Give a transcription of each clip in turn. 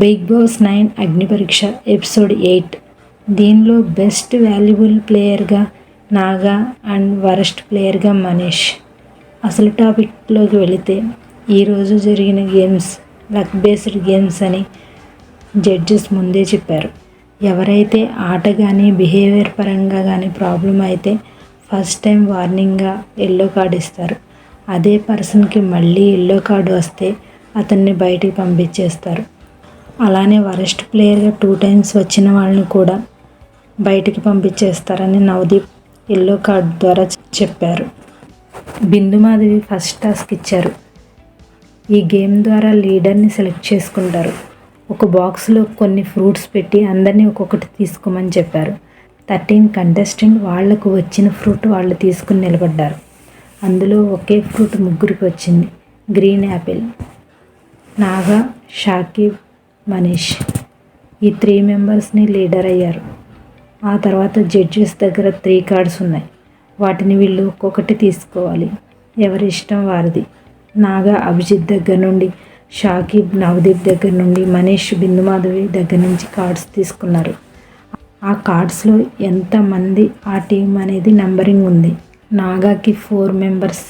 Big Boss nine Agnipariksha episode eight. దీనిలో best valuable ప్లేయర్గా Naga and worst ప్లేయర్గా మనీష్. అసలు టాపిక్లోకి వెళితే ఈరోజు జరిగిన గేమ్స్ లక్ బేస్డ్ గేమ్స్ అని జడ్జెస్ ముందే చెప్పారు. ఎవరైతే ఆట కానీ బిహేవియర్ పరంగా కానీ ప్రాబ్లం అయితే ఫస్ట్ టైం వార్నింగ్గా ఎల్లో కార్డ్ ఇస్తారు. అదే పర్సన్కి మళ్ళీ ఎల్లో కార్డు వస్తే అతన్ని బయటికి పంపించేస్తారు. అలానే వరెస్ట్ ప్లేయర్గా టూ టైమ్స్ వచ్చిన వాళ్ళని కూడా బయటికి పంపించేస్తారని నవదీప్ ఎల్లో కార్డ్ ద్వారా చెప్పారు. బిందు మాధవి ఫస్ట్ టాస్క్ ఇచ్చారు. ఈ గేమ్ ద్వారా లీడర్ని సెలెక్ట్ చేసుకుంటారు. ఒక బాక్స్లో కొన్ని ఫ్రూట్స్ పెట్టి అందరినీ ఒక్కొక్కటి తీసుకోమని చెప్పారు. థర్టీన్ కంటెస్టెంట్ వాళ్ళకు వచ్చిన ఫ్రూట్ వాళ్ళు తీసుకుని నిలబడ్డారు. అందులో ఒకే ఫ్రూట్ ముగ్గురికి వచ్చింది. Green apple Naga Shakib Manish. ఈ త్రీ మెంబర్స్ని లీడర్ అయ్యారు. ఆ తర్వాత జడ్జెస్ దగ్గర త్రీ కార్డ్స్ ఉన్నాయి. వాటిని వీళ్ళు ఒక్కొక్కటి తీసుకోవాలి. ఎవరి ఇష్టం వారిది. నాగా అభిజిత్ దగ్గర నుండి షాకిబ్ నవదీప్ దగ్గర నుండి మనీష్ బిందుమాధవి దగ్గర నుంచి కార్డ్స్ తీసుకున్నారు. ఆ కార్డ్స్లో ఎంతమంది ఆ టీం అనేది నంబరింగ్ ఉంది. నాగాకి ఫోర్ మెంబర్స్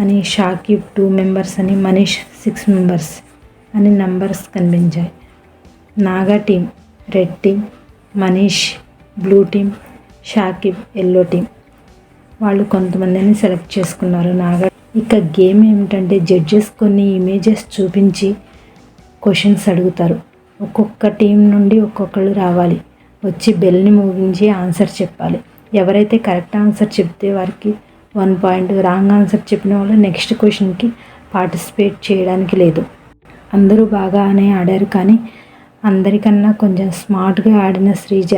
అని షాకిబ్ టూ మెంబర్స్ అని మనీష్ సిక్స్ మెంబర్స్ అని నంబర్స్ కనిపించాయి. Naga team red team Manish blue team Shakib yellow team వాళ్ళు కొంతమందిని సెలెక్ట్ చేసుకున్నారు. నాగా ఇక గేమ్ ఏమిటంటే జడ్జెస్ కొన్ని ఇమేజెస్ చూపించి క్వశ్చన్స్ అడుగుతారు. ఒక్కొక్క టీం నుండి ఒక్కొక్కళ్ళు రావాలి. వచ్చి బెల్ని ముగించి ఆన్సర్ చెప్పాలి. ఎవరైతే కరెక్ట్ ఆన్సర్ చెప్తే వారికి వన్ పాయింట్ రాంగ్ ఆన్సర్ చెప్పిన వాళ్ళు నెక్స్ట్ క్వశ్చన్కి పార్టిసిపేట్ చేయడానికి లేదు. అందరూ బాగానే ఆడారు కానీ అందరికన్నా కొంచెం స్మార్ట్గా ఆడిన శ్రీజ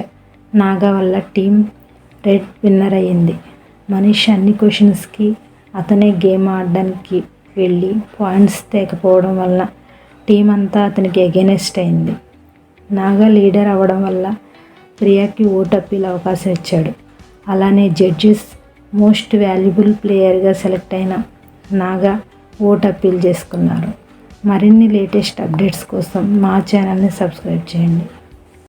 నాగా వల్ల టీం రెడ్ విన్నర్ అయ్యింది. మనీష్ అన్ని క్వశ్చన్స్కి అతనే గేమ్ ఆడడానికి వెళ్ళి పాయింట్స్ తేకపోవడం వల్ల టీం అంతా అతనికి ఎగెనెస్ట్ అయింది. నాగా లీడర్ అవ్వడం వల్ల ప్రియాకి ఓట్ అప్పీల్ అవకాశం ఇచ్చాడు. అలానే జడ్జెస్ మోస్ట్ వాల్యుబుల్ ప్లేయర్గా సెలెక్ట్ అయిన నాగా ఓట్ అప్పీల్ చేసుకున్నారు. మరిన్ని లేటెస్ట్ అప్డేట్స్ కోసం మా ఛానల్ని సబ్స్క్రైబ్ చేయండి.